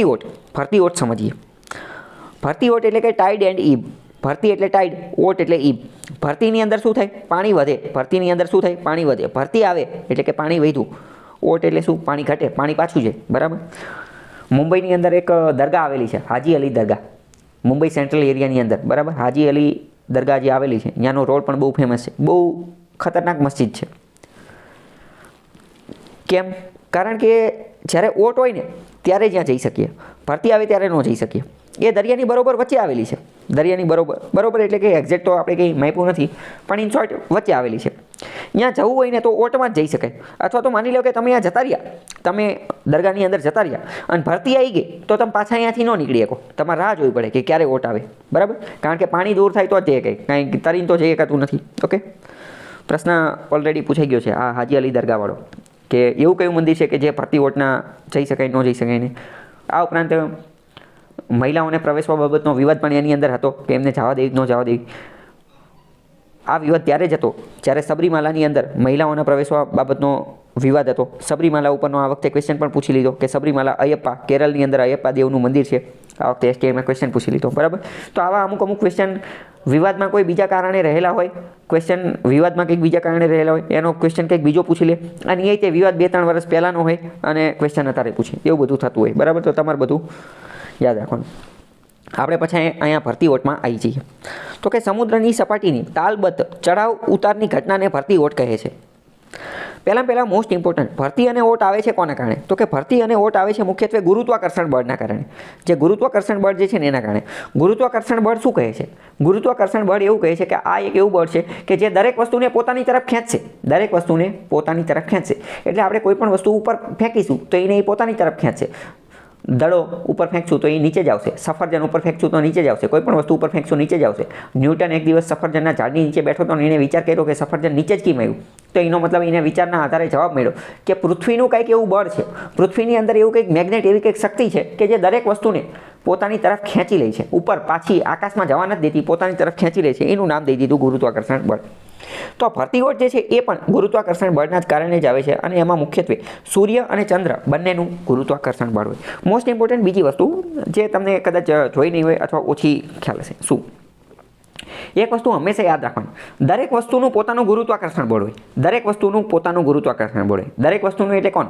ફરતી ઓટ, ભરતી ઓટ સમજીએ. ભરતી ઓટ એટલે કે ટાઈડ એન્ડ ઈબ ભરતી એટલે ટાઈડ ઓટ એટલે ઈબ ભરતીની અંદર શું થાય? પાણી વધે. ભરતીની અંદર શું થાય? પાણી વધે. ભરતી આવે એટલે કે પાણી વધ્યું. ઓટ એટલે શું? પાણી ઘટે. પાણી પાછું છે બરાબર? મુંબઈની અંદર એક દરગાહ આવેલી છે. હાજી અલી દરગાહ. મુંબઈ સેન્ટ્રલ એરિયાની અંદર. બરાબર? હાજી અલી દરગાહ જે આવેલી છે, ત્યાંનો રોડ પણ બહુ ફેમસ છે. બહુ ખતરનાક મસ્જિદ છે. કેમ? કારણ કે જ્યારે ઓટ હોય ને, ત્યારે જ્યાં જઈ શકીએ. ભરતી આવે ત્યારે ન જઈ શકીએ. એ દરિયાની બરોબર વચ્ચે આવેલી છે. દરિયાની બરોબર બરોબર એટલે કે એક્ઝેક્ટ તો આપણે કંઈ માપ્યું નથી, પણ ઇન શોર્ટ વચ્ચે આવેલી છે. ત્યાં જવું હોય ને તો ઓટમાં જ જઈ શકાય. અથવા તો માની લો કે તમે ત્યાં જતા રહ્યા. તમે દરગાહની અંદર જતા રહ્યા. અને ભરતી આવી ગઈ, તો તમે પાછા અહીંયાથી ન નીકળી શકો. તમારે રાહ જોવી પડે કે ક્યારે ઓટ આવે. બરાબર? કારણ કે પાણી દૂર થાય તો જ જઈએ કંઈ. કાંઈ તરીને તો જઈ શકાતું નથી. ઓકે? પ્રશ્ન ઓલરેડી પૂછાઈ ગયો છે આ હાજી અલી દરગાહવાળો. કે એવું કયું મંદિર છે કે જે ભરતી ઓટના જઈ શકાય, ન જઈ શકાય ને? આ ઉપરાંત મહિલાઓને પ્રવેશવા બાબતનો વિવાદ પણ એની અંદર હતો કે એમને જવા દેવી ન જવા દેવી. આ વિવાદ ત્યારે જ હતો જ્યારે સબરીમાલાની અંદર મહિલાઓને પ્રવેશવા બાબતનો વિવાદ હતો. સબરીમાલા ઉપરનો આ વખતે ક્વેશ્ચન પણ પૂછી લીધો કે સબરીમાલા અયપ્પા કેરળની અંદર અયપ્પા દેવનું મંદિર છે. આ વખતે એસટીઆઈમાં ક્વેશ્ચન પૂછી લીધો. બરાબર? તો આવા અમુક અમુક ક્વેશ્ચન વિવાદમાં કોઈ બીજા કારણે રહેલા હોય ક્વેશ્ચન વિવાદમાં કંઈક બીજા કારણે રહેલા હોય, એનો ક્વેશ્ચન કંઈક બીજો પૂછી લે. અને એ તે વિવાદ બે ત્રણ વર્ષ પહેલાંનો હોય અને ક્વેશ્ચન અત્યારે પૂછે. એવું બધું થતું હોય. બરાબર? તો તમારે બધું યાદ રાખવાનું. આપણે પછી અહીંયા ભરતી ઓટમાં આવી જઈએ. તો કે સમુદ્રની સપાટીની તાલબદ્ધ ચઢાવ ઉતારની ઘટનાને ભરતી ઓટ કહે છે. પહેલાં પહેલાં મોસ્ટ ઇમ્પોર્ટન્ટ ભરતી અને ઓટ આવે છે કોના કારણે? તો કે ભરતી અને ઓટ આવે છે મુખ્યત્વે ગુરુત્વાકર્ષણ બળના કારણે. જે ગુરુત્વાકર્ષણ બળ જે છે ને એના કારણે. ગુરુત્વાકર્ષણ બળ શું કહે છે? ગુરુત્વાકર્ષણ બળ એવું કહે છે કે આ એક એવું બળ છે કે જે દરેક વસ્તુને પોતાની તરફ ખેંચશે. દરેક વસ્તુને પોતાની તરફ ખેંચશે. એટલે આપણે કોઈ પણ વસ્તુ ઉપર ફેંકીશું તો એને એ પોતાની તરફ ખેંચશે. દડો ઉપર ફેંકશું તો એ નીચે જ આવશે. સફરજન ઉપર ફેંકશું તો નીચે જ આવશે. કોઈ પણ વસ્તુ ઉપર ફેંકશું નીચે જ આવશે. ન્યૂટન એક દિવસ સફરજનના ઝાડની નીચે બેઠો હતો અને એને વિચાર કર્યો કે સફરજન નીચે જ કેમ આવ્યું? તો એનો મતલબ એને વિચારના આધારે જવાબ મળ્યો કે પૃથ્વીનું કંઈક એવું બળ છે. પૃથ્વીની અંદર એવું કંઈક મેગ્નેટ એવી કંઈક શક્તિ છે કે જે દરેક વસ્તુને પોતાની તરફ ખેંચી લે છે. ઉપર પાછી આકાશમાં જવા નથી દેતી, પોતાની તરફ ખેંચી લે છે. એનું નામ દઈ દીધું ગુરુત્વાકર્ષણ બળ. તો ભરતી ઓટ જે છે એ પણ ગુરુત્વાકર્ષણ બળના જ કારણે જ આવે છે અને એમાં મુખ્યત્વે સૂર્ય અને ચંદ્ર બંનેનું ગુરુત્વાકર્ષણ બળ હોય. મોસ્ટ ઇમ્પોર્ટન્ટ બીજી વસ્તુ જે તમને કદાચ જોઈ નહીં હોય અથવા ઓછી ખ્યાલ હશે. શું? એક વસ્તુ હંમેશા યાદ રાખવાની. દરેક વસ્તુનું પોતાનું ગુરુત્વાકર્ષણ બળ હોય. દરેક વસ્તુનું પોતાનું ગુરુત્વાકર્ષણ બળ હોય. દરેક વસ્તુનું એટલે કોણ?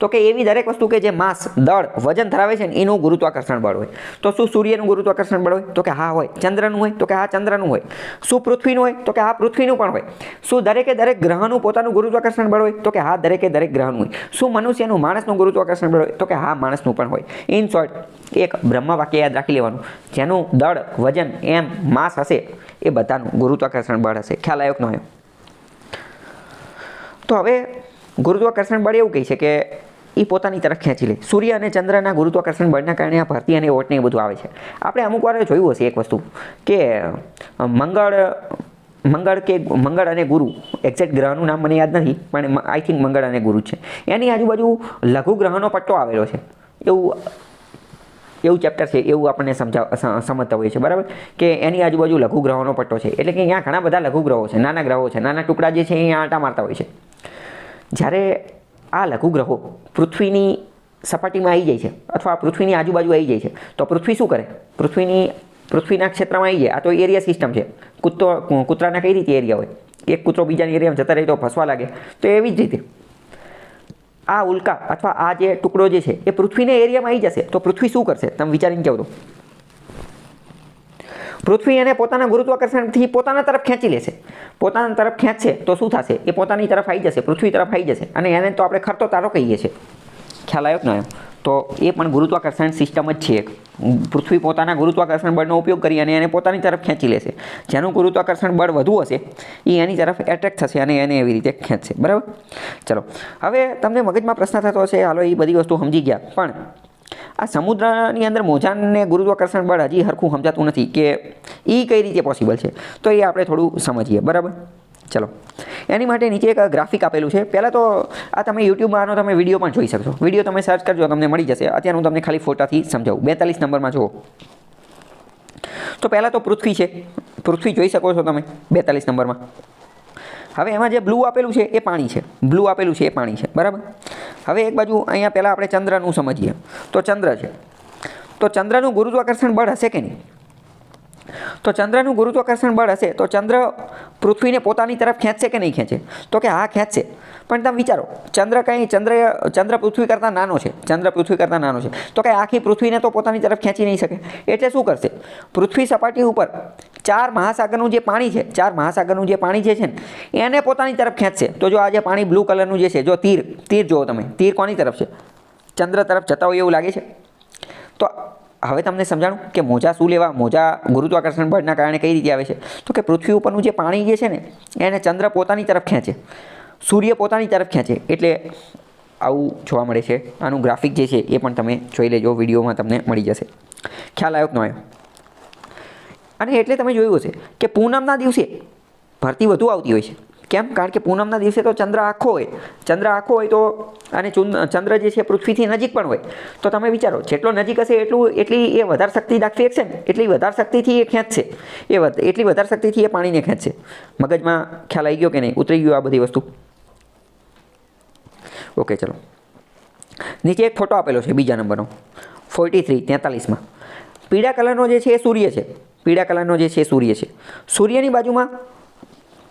તો કે એવી દરેક વસ્તુ કે જે માસ, દળ, વજન ધરાવે છે ને એનું ગુરુત્વાકર્ષણ બળ હોય. તો શું સૂર્યનું ગુરુત્વાકર્ષણ બળ હોય? તો કે હા હોય. ચંદ્રનું હોય? તો કે હા ચંદ્રનું હોય. શું પૃથ્વીનું હોય? તો કે હા પૃથ્વીનું પણ હોય. શું દરેકે દરેક ગ્રહનું પોતાનું ગુરુત્વાકર્ષણ બળ હોય? તો કે હા દરેકે દરેક ગ્રહનું હોય. શું મનુષ્યનું માણસનું ગુરુત્વાકર્ષણ બળ હોય? તો કે હા માણસનું પણ હોય. ઇન શોર્ટ, એક બ્રહ્મ વાક્ય યાદ રાખી લેવાનું. જેનું દળ, વજન, એમ, માસ હશે. એ બધાનું ગુરુત્વાકર્ષણ બળ હશે. ખ્યાલ આવ્યો કે ન આવ્યો તો હવે ગુરુત્વાકર્ષણ બળ એવું કહે છે કે એ પોતાની તરફ ખેંચી લે. સૂર્ય અને ચંદ્રના ગુરુત્વાકર્ષણ બળના કારણે આ ભરતી અને ઓટને એ બધું આવે છે. આપણે અમુક વાર જોયું હશે એક વસ્તુ કે મંગળ મંગળ કે મંગળ અને ગુરુ એક્ઝેક્ટ ગ્રહનું નામ મને યાદ નથી, પણ આઈ થિંક મંગળ અને ગુરુ છે. એની આજુબાજુ લઘુ ગ્રહનો પટ્ટો આવેલો છે. એવું એવું ચેપ્ટર છે, એવું આપણને સમજાવ સમજતા હોઈએ છીએ, બરાબર? કે એની આજુબાજુ લઘુ ગ્રહોનો પટ્ટો છે, એટલે કે અહીંયા ઘણા બધા લઘુ ગ્રહો છે, નાના ગ્રહો છે, નાના ટુકડા જે છે અહીંયા આંટા મારતા હોય છે. જ્યારે આ લઘુ ગ્રહો પૃથ્વીની સપાટીમાં આવી જાય છે, અથવા પૃથ્વીની આજુબાજુ આવી જાય છે, તો પૃથ્વી શું કરે? પૃથ્વીની, પૃથ્વીના ક્ષેત્રમાં આવી જાય. આ તો એરિયા સિસ્ટમ છે. કૂતો કૂતરાના કઈ રીતે એરિયા હોય? એક કૂતરો બીજાની એરિયામાં જતા રહે તો ફસવા લાગે. તો એવી જ રીતે આ ઉલ્કા અથવા આ જે ટુકડો જે છે, એ પૃથ્વીને એરિયામાં આવી જશે. તો પૃથ્વી શું કરશે? તમે વિચારીને કહો તો પૃથ્વી એને પોતાના ગુરુત્વાકર્ષણથી પોતાના તરફ ખેંચી લેશે. પોતાના તરફ ખેંચશે તો શું થશે? એ પોતાની તરફ આવી જશે, પૃથ્વી તરફ આવી જશે. અને એને તો આપણે ખરતો તારો કહીએ છીએ. ખ્યાલ આવ્યો કે ન તો એ પણ ગુરુત્વાકર્ષણ સિસ્ટમ જ છે એક. પૃથ્વી પોતાના ગુરુત્વાકર્ષણ બળનો ઉપયોગ કરી અને એને પોતાની તરફ ખેંચી લેશે. જેનું ગુરુત્વાકર્ષણ બળ વધુ હશે એ એની તરફ એટ્રેક્ટ થશે અને એને એવી રીતે ખેંચશે. બરાબર? ચલો. હવે તમને મગજમાં પ્રશ્ન થતો હશે, હાલો એ બધી વસ્તુ સમજી ગયા. પણ આ સમુદ્રની અંદર મોજાને ગુરુત્વાકર્ષણ બળ હજી હરખું સમજાતું નથી કે એ કઈ રીતે પોસિબલ છે? તો એ આપણે થોડું સમજીએ. બરાબર? ચલો. એની માટે નીચે એક ગ્રાફિક આપેલું છે. પહેલાં તો આ તમે યુટ્યુબમાં આનો તમે વીડિયો પણ જોઈ શકશો. વીડિયો તમે સર્ચ કરજો, તમને મળી જશે. અત્યારે હું તમને ખાલી ફોટાથી સમજાવું. બેતાલીસ નંબરમાં જુઓ. તો પહેલાં તો પૃથ્વી છે. પૃથ્વી જોઈ શકો છો તમે. બેતાલીસ નંબરમાં. હવે એમાં જે બ્લુ આપેલું છે, એ પાણી છે. બ્લુ આપેલું છે, એ પાણી છે. બરાબર? હવે એક બાજુ અહીંયા પહેલાં આપણે ચંદ્રનું સમજીએ. તો ચંદ્ર છે. તો ચંદ્રનું ગુરુત્વાકર્ષણ બળ હશે કે નહીં? તો ચંદ્રનું ગુરુત્વાકર્ષણ બળ હશે. તો ચંદ્ર પૃથ્વીને પોતાની તરફ ખેંચશે કે નહીં ખેંચે? તો કે હા, ખેંચશે. પણ તમે વિચારો, ચંદ્ર કંઈ, ચંદ્ર ચંદ્ર પૃથ્વી કરતાં નાનો છે. ચંદ્ર પૃથ્વી કરતાં નાનો છે. તો કંઈ આખી પૃથ્વીને તો પોતાની તરફ ખેંચી નહીં શકે. એટલે શું કરશે? પૃથ્વી સપાટી ઉપર ચાર મહાસાગરનું જે પાણી છે, ચાર મહાસાગરનું જે પાણી જે છે ને, એને પોતાની તરફ ખેંચશે. તો જો આ જે પાણી બ્લુ કલરનું જે છે, જો તીર તીર જુઓ તમે. તીર કોની તરફ છે? ચંદ્ર તરફ જતા હોય એવું લાગે છે? તો હવે તમને સમજાણું કે મોજા શું લેવા? મોજા ગુરુત્વાકર્ષણ બળના કારણે કઈ રીતે આવે છે? તો કે પૃથ્વી ઉપરનું જે પાણી જે છે ને, એને ચંદ્ર પોતાની તરફ ખેંચે. સૂર્ય પોતાની તરફ ખેંચે. એટલે આવું જોવા મળે છે. આનું ગ્રાફિક જે છે એ પણ તમે જોઈ લેજો. વિડીયોમાં તમને મળી જશે. ખ્યાલ આવ્યો કે ન આવ્યો? અને એટલે તમે જોયું હશે કે પૂનમના દિવસે ભરતી વધુ આવતી હોય છે. કેમ? કારણ કે પૂનમના દિવસે તો ચંદ્ર આખો હોય. ચંદ્ર આખો હોય તો અને ચંદ્ર જે છે પૃથ્વીથી નજીક પણ હોય. તો તમે વિચારો, જેટલો નજીક હશે એટલું, એટલી એ વધારે શક્તિ દાખવી શકશે ને? એટલી વધારે શક્તિથી એ ખેંચશે. એ એટલી વધારે શક્તિથી એ પાણીને ખેંચશે. મગજમાં ખ્યાલ આવી ગયો કે નહીં? ઉતરી ગયું આ બધી વસ્તુ. ઓકે ચલો. નીચે એક ફોટો આપેલો છે બીજા નંબરનો. ફોર્ટી થ્રી તેતાલીસમાં. પીળા કલરનો જે છે એ સૂર્ય છે. પીળા કલરનો જે છે એ સૂર્ય છે. સૂર્યની બાજુમાં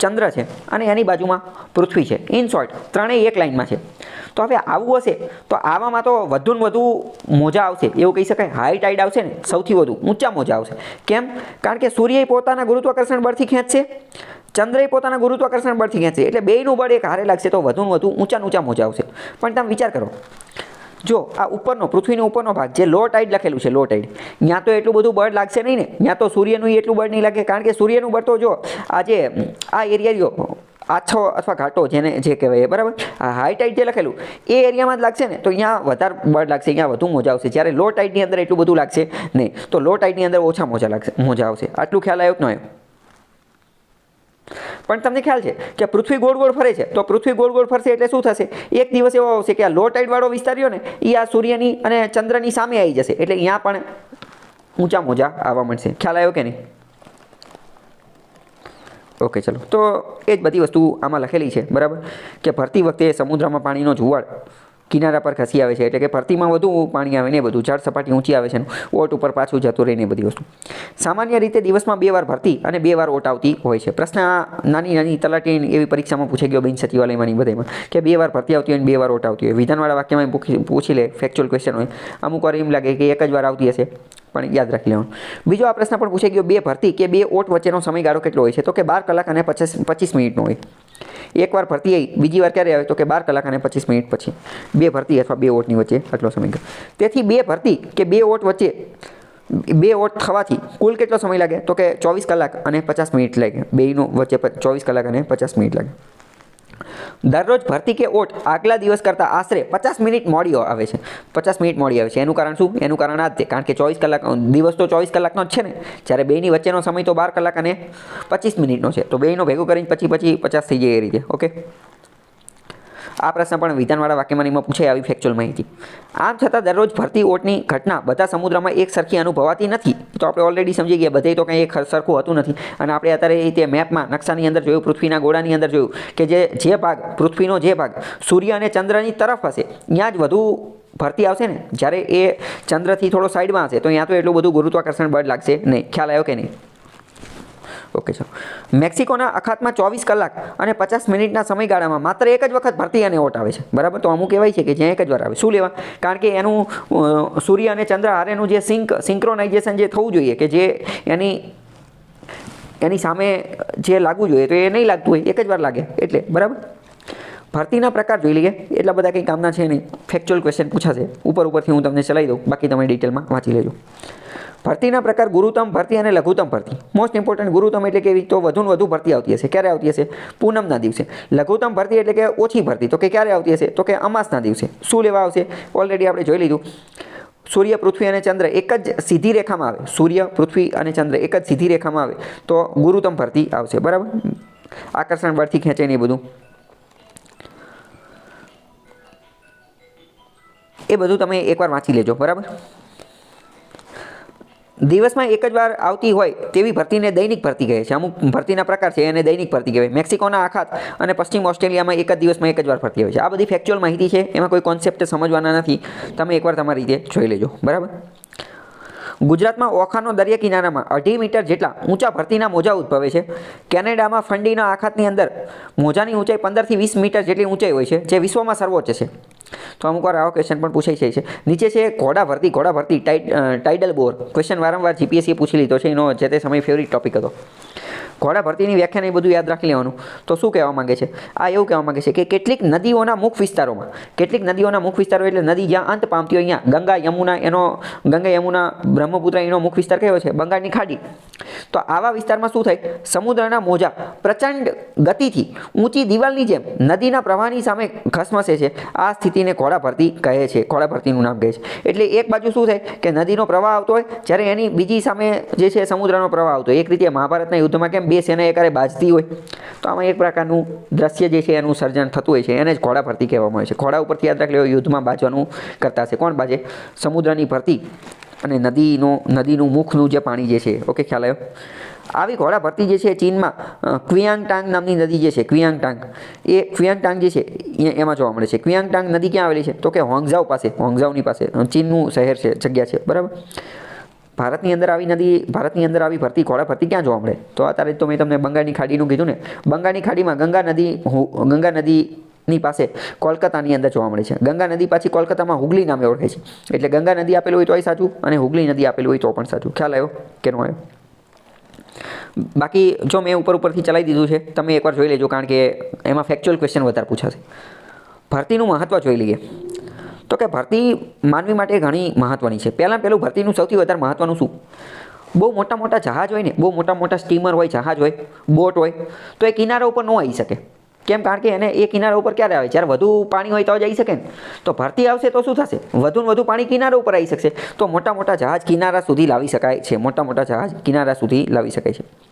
ચંદ્ર છે અને એની બાજુમાં પૃથ્વી છે. ઇન શોર્ટ ત્રણેય એક લાઇનમાં છે. તો હવે આવું હશે તો આવામાં તો વધુ ને વધુ મોજા આવશે. એવું કહી શકાય. હાઈ ટાઈડ આવશે ને સૌથી વધુ ઊંચા મોજા આવશે. કેમ? કારણ કે સૂર્ય પોતાના ગુરુત્વાકર્ષણ બળથી ખેંચશે. ચંદ્રએ પોતાના ગુરુત્વાકર્ષણ બળથી ખેંચશે. એટલે બેયનું બળ એક હારે લાગશે તો વધુ ને વધુ ઊંચા ઊંચા મોજા આવશે. પણ તમે વિચાર કરો જો આ ઉપરનો, પૃથ્વીનો ઉપરનો ભાગ, જે લો ટાઈડ લખેલું છે, લો ટાઈડ ત્યાં તો એટલું બધું બળ લાગશે નહીં ને. ત્યાં તો સૂર્યનું એટલું બળ નહીં લાગે. કારણ કે સૂર્યનું બળ તો જો, આ જે, આ એરિયા જો આછો અથવા ઘાટો જેને, જે કહેવાય બરાબર? હાઈ ટાઈડ જે લખેલું, એ એરિયામાં જ લાગશે ને. તો અહીંયા વધારે બળ લાગશે અહીંયા વધુ મોજા આવશે. જ્યારે લો ટાઈડની અંદર એટલું બધું લાગશે નહીં, તો લો ટાઈડની અંદર ઓછા મોજા લાગશે, મોજા આવશે. આટલું ખ્યાલ આવ્યો કે ન આવ્યો? પણ તમને ખ્યાલ છે કે પૃથ્વી ગોળ ગોળ ફરે છે? તો પૃથ્વી ગોળ ગોળ ફરશે એટલે શું થશે? એક દિવસ એવો આવશે કે આ લો ટાઈડવાળો વિસ્તાર રહ્યો ને એ આ સૂર્યની અને ચંદ્રની સામે આવી જશે. એટલે અહીંયા પણ ઊંચા મોજા આવવા મળશે. ખ્યાલ આવ્યો કે નહીં? ઓકે, ચલો. તો એ જ બધી વસ્તુ આમાં લખેલી છે, બરાબર? કે ભરતી વખતે સમુદ્રમાં પાણીનો જુવાળ કિનારા પર ખસી આવે છે. એટલે કે ભરતીમાં વધુ પાણી આવે ને બધું. જળ સપાટી ઊંચી આવે છે ઓટ ઉપર પાછું જતું રહે ને બધી વસ્તુ. સામાન્ય રીતે દિવસમાં બે વાર ભરતી અને બે વાર ઓટ આવતી હોય છે. પ્રશ્ન આ નાની નાની તલાટી એવી પરીક્ષામાં પૂછાઈ ગયો બિન સચિવાલયમાંની બધામાં કે બે વાર ભરતી આવતી હોય ને બે વાર ઓટ આવતી હોય. વિધાનવાળા વાક્યમાં પૂછી લે ફેક્ચ્યુઅલ ક્વેશ્ચન હોય. અમુક વાર એમ લાગે કે એક જ વાર આવતી હશે. પણ યાદ રાખી લેવાનું. બીજો આ પ્રશ્ન પણ પૂછાઈ ગયો બે ભરતી કે બે ઓટ વચ્ચેનો સમયગાળો કેટલો હોય છે? તો કે બાર કલાક અને પચાસ, પચીસ મિનિટનો હોય. એકવાર ભરતી આવી બીજી વાર ક્યારે આવે? તો કે બાર કલાક અને પચીસ મિનિટ પછી. બે ભરતી અથવા બે ઓટની વચ્ચે આટલો સમયગાળો. તેથી બે ભરતી કે બે ઓટ વચ્ચે, બે ઓટ થવાથી કુલ કેટલો સમય લાગે? તો કે ચોવીસ કલાક અને પચાસ મિનિટ લાગે. બેયનું વચ્ચે ચોવીસ કલાક અને પચાસ મિનિટ લાગે. દરરોજ ભરતી કે ઓટ આગલા દિવસ કરતાં આશરે પચાસ મિનિટ મોડી આવે છે. પચાસ મિનિટ મોડી આવે છે. એનું કારણ શું? એનું કારણ આ જ છે. કારણ કે ચોવીસ કલાક દિવસ તો ચોવીસ કલાકનો જ છે ને. જ્યારે બેની વચ્ચેનો સમય તો બાર કલાક અને પચીસ મિનિટનો છે. તો બેયનો ભેગું કરીને પછી પછી પચાસ થઈ જાય એ રીતે. ઓકે? આ પ્રશ્ન પણ વિધાનવાળા વાક્યમાંનીમાં પૂછાય આવી ફેક્ચ્યુઅલ માહિતી. આમ છતાં દરરોજ ભરતી ઓટની ઘટના બધા સમુદ્રમાં એક સરખી અનુભવાતી નથી. તો આપણે ઓલરેડી સમજી ગયા બધે તો કંઈ એક સરખું હતું નથી. અને આપણે અત્યારે તે મેપમાં નકશાની અંદર જોયું, પૃથ્વીના ગોળાની અંદર જોયું કે જે જે ભાગ, પૃથ્વીનો જે ભાગ સૂર્ય અને ચંદ્રની તરફ હશે ત્યાં જ વધુ ભરતી આવશે ને? જ્યારે એ ચંદ્રથી થોડો સાઈડમાં હશે, તો ત્યાં તો એટલું બધું ગુરુત્વાકર્ષણ બળ લાગશે નહીં. ખ્યાલ આવ્યો કે નહીં? ઓકે, ચલો. મેક્સિકોના અખાતમાં ચોવીસ કલાક અને પચાસ મિનિટના સમયગાળામાં માત્ર એક જ વખત ભરતી અને ઓટ આવે છે. બરાબર? તો અમુક કહેવાય છે કે જ્યાં એક જ વાર આવે. શું લેવા? કારણ કે એનું સૂર્ય અને ચંદ્ર હારેનું જે સિંક, સિંક્રોનાઇઝેશન જે થવું જોઈએ કે જે એની એની સામે જે લાગવું જોઈએ તો એ નહીં લાગતું હોય, એક જ વાર લાગે. એટલે, બરાબર? ભરતીના પ્રકાર જોઈ લઈએ. એટલા બધા કંઈ કામના છે નહીં. ફેક્ચ્યુઅલ ક્વેશ્ચન પૂછાશે. ઉપર ઉપરથી હું તમને ચલાવી દઉં. બાકી તમે ડિટેલમાં વાંચી લેજો. ભરતીના પ્રકાર ગુરુત્તમ ભરતી અને લઘુત્તમ ભરતી. મોસ્ટ ઇમ્પોર્ટન્ટ ગુરુત્તમ એટલે કેવી તો વધુ વધુ ભરતી આવતી હશે. ક્યારે આવતી હશે? પૂનમના દિવસે. લઘુત્તમ ભરતી એટલે કે ઓછી ભરતી. તો કે ક્યારે આવતી હશે? તો કે અમાસના દિવસે. શું લેવા આવશે? ઓલરેડી આપણે જોઈ લીધું. સૂર્ય, પૃથ્વી અને ચંદ્ર એક જ સીધી રેખામાં આવે. સૂર્ય, પૃથ્વી અને ચંદ્ર એક જ સીધી રેખામાં આવે. તો ગુરુત્તમ ભરતી આવશે. બરાબર? આકર્ષણ બળથી ખેંચે ને એ બધું. એ બધું તમે એકવાર વાંચી લેજો, બરાબર? દિવસમાં એક જ વાર આવતી હોય તેવી ભરતીને દૈનિક ભરતી કહે છે. અમુક ભરતીના પ્રકાર છે એને દૈનિક ભરતી કહેવાય. મેક્સિકોના આખાત અને પશ્ચિમ ઓસ્ટ્રેલિયામાં એક જ દિવસમાં એક જ વાર ભરતી હોય છે. આ બધી ફેક્ચ્યુઅલ માહિતી છે. એમાં કોઈ કોન્સેપ્ટ સમજવાના નથી. તમે એકવાર તમારી રીતે જોઈ લેજો. બરાબર? ગુજરાતમાં ઓખાનો દરિયા કિનારામાં અઢી મીટર જેટલા ઊંચા ભરતીના મોજા ઉદ્ભવે છે. કેનેડામાં ફંડીના આખાતની અંદર મોજાની ઊંચાઈ પંદરથી વીસ મીટર જેટલી ઊંચાઈ હોય છે, જે વિશ્વમાં સર્વોચ્ચ છે. તો અમુક વાર આવો ક્વેશ્ચન પણ પૂછાઈ જાય છે. નીચે છે, ઘોડા ભરતી ઘોડા ભરતી, ટાઇડ ટાઇડલ બોર. ક્વેશ્ચન વારંવાર જીપીએસસીએ પૂછી લીધો છે. એનો જે તે સમય ફેવરિટ ટોપિક હતો. ઘોડા ભરતીની વ્યાખ્યાને એ બધું યાદ રાખી લેવાનું. તો શું કહેવા માંગે છે? આ એવું કહેવા માગે છે કે કેટલીક નદીઓના મુખ વિસ્તારોમાં, કેટલીક નદીઓના મુખ વિસ્તારો એટલે નદી જ્યાં અંત પામતી હોય અહીંયા ગંગા યમુના એનો, ગંગા યમુના બ્રહ્મપુત્ર એનો મુખ વિસ્તાર કયો છે? બંગાળની ખાડી. તો આવા વિસ્તારમાં શું થાય? સમુદ્રના મોજા પ્રચંડ ગતિથી ઊંચી દિવાલની જેમ નદીના પ્રવાહની સામે ઘસમસે છે. આ સ્થિતિને ઘોડા ભરતી કહે છે. ઘોડા ભરતીનું નામ કહે છે. એટલે એક બાજુ શું થાય? કે નદીનો પ્રવાહ આવતો હોય, જ્યારે એની બીજી સામે જે છે સમુદ્રનો પ્રવાહ આવતો એક રીતે મહાભારતના યુદ્ધમાં કેમ બે સેના એકારે બાજતી હોય, તો આમાં એક પ્રકારનું દ્રશ્ય જે છે એનું સર્જન થતું હોય છે. એને જ ઘોડા ભરતી કહેવામાં આવે છે. ઘોડા ઉપરથી યાદ રાખી લેવો યુદ્ધમાં બાજવાનું કરતા હશે. કોણ બાજે? સમુદ્રની ભરતી અને નદીનો, નદીનું મુખનું જે પાણી જે છે. ઓકે, ખ્યાલ આવ્યો? આવી ઘોડા ભરતી જે છે ચીનમાં ક્વિયાંગટાંગ નામની નદી જે છે, ક્વિયાંગટાંગ, એ ક્વિયાંગટાંગ જે છે એમાં જોવા મળે છે. ક્વિયાંગટાંગ નદી ક્યાં આવેલી છે? તો કે હોંગઝાવ પાસે હોંગઝાવની પાસે. ચીનનું શહેર છે, જગ્યા છે. બરાબર? ભારતની અંદર આવી નદી, ભારતની અંદર આવી ભરતી, ઘોડા ભરતી ક્યાં જોવા મળે? તો અત્યારે તો મેં તમને બંગાળની ખાડીનું કીધું ને, બંગાળની ખાડીમાં ગંગા નદી ગંગા ગંગા નદીની પાસે કોલકાતાની અંદર જોવા મળે છે. ગંગા નદી પાછી કોલકાતામાં હુગલી નામે ઓળખાય છે. એટલે ગંગા નદી આપેલું હોય તોય સાચું અને હુગલી નદી આપેલું હોય તો પણ સાચું. ખ્યાલ આવ્યો કે નો આવ્યો? બાકી જો મેં ઉપર ઉપરથી ચલાવી દીધું છે, તમે એકવાર જોઈ લેજો, કારણ કે એમાં ફેક્ચ્યુઅલ ક્વેશ્ચન વધારે પૂછાશે. ભરતીનું મહત્ત્વ જોઈ લઈએ. તો કે ભરતી માનવી માટે ઘણી મહત્ત્વની છે. પહેલાં પહેલું ભરતીનું સૌથી વધારે મહત્ત્વનું શું? બહુ મોટા મોટા જહાજ હોય ને, બહુ મોટા મોટા સ્ટીમર હોય, જહાજ હોય, બોટ હોય, તો એ કિનારા ઉપર ન આવી શકે. કેમ? કારણ કે એને એ કિનારા ઉપર ક્યારે આવે? જ્યારે વધુ પાણી હોય તો જ આવી શકે ને. તો ભરતી આવશે તો શું થશે? વધુ ને વધુ પાણી કિનારા ઉપર આવી શકશે. તો મોટા મોટા જહાજ કિનારા સુધી લાવી શકાય છે. મોટા મોટા જહાજ કિનારા સુધી લાવી શકાય છે.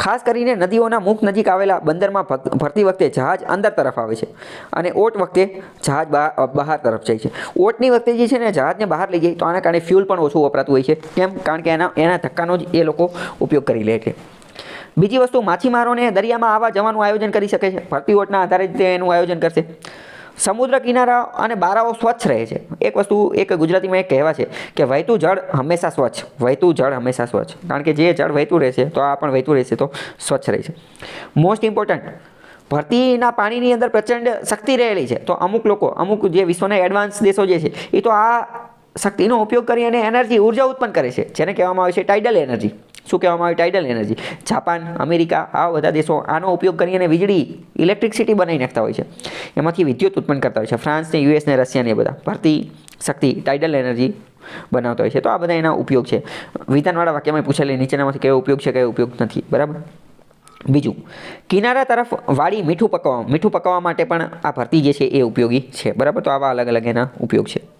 ખાસ કરીને નદીઓના મુખ નજીક આવેલા બંદરમાં ભરતી વખતે જહાજ અંદર તરફ આવે છે અને ઓટ વખતે જહાજ બહાર તરફ જાય છે. ઓટની વખતે જે છે ને જહાજને બહાર લઈ જાય તો આના કારણે ફ્યુલ પણ ઓછું વપરાતું હોય છે. કેમ? કારણ કે એના એના ધક્કાનો જ એ લોકો ઉપયોગ કરી લે છે. બીજી વસ્તુ, માછીમારોને દરિયામાં આવવા જવાનું આયોજન કરી શકે છે. ભરતી ઓટના આધારે જ તે એનું આયોજન કરશે. સમુદ્ર કિનારા અને બારાઓ સ્વચ્છ રહે છે. એક વસ્તુ એક ગુજરાતીમાં એક કહેવા છે કે વહેતું જળ હંમેશા સ્વચ્છ વહેતું જળ હંમેશા સ્વચ્છ. કારણ કે જે જળ વહેતું રહેશે તો આ પણ વહેતું રહેશે તો સ્વચ્છ રહે છે. મોસ્ટ ઇમ્પોર્ટન્ટ ભરતીના પાણીની અંદર પ્રચંડ શક્તિ રહેલી છે. તો અમુક લોકો, અમુક જે વિશ્વના એડવાન્સ દેશો જે છે, એ તો આ શક્તિનો ઉપયોગ કરી અને એનર્જી, ઊર્જા ઉત્પન્ન કરે છે. જેને કહેવામાં આવે છે ટાઇડલ એનર્જી શું કહેવામાં આવે ટાઇડલ એનર્જી જાપાન, અમેરિકા, આ બધા દેશો આનો ઉપયોગ કરી અને વીજળી ઇલેક્ટ્રિસિટી બનાવી નાખતા હોય છે. એમાંથી વિદ્યુત ઉત્પન્ન કરતા હોય છે. ફ્રાન્સને યુએસને યુએસ ને રશિયા ને એ બધા ભરતી શક્તિ ટાઇડલ એનર્જી બનાવતા હોય છે. તો આ બધા એના ઉપયોગ છે. વિધાનવાળા વાક્યમાં પૂછેલી, નીચેનામાંથી કયો ઉપયોગ છે, કયો ઉપયોગ નથી. બરાબર? બીજું, કિનારા તરફ વાળી મીઠું પકવવા મીઠું પકવવા માટે પણ આ ભરતી જે છે એ ઉપયોગી છે. બરાબર? તો આવા અલગ અલગ એના ઉપયોગ છે.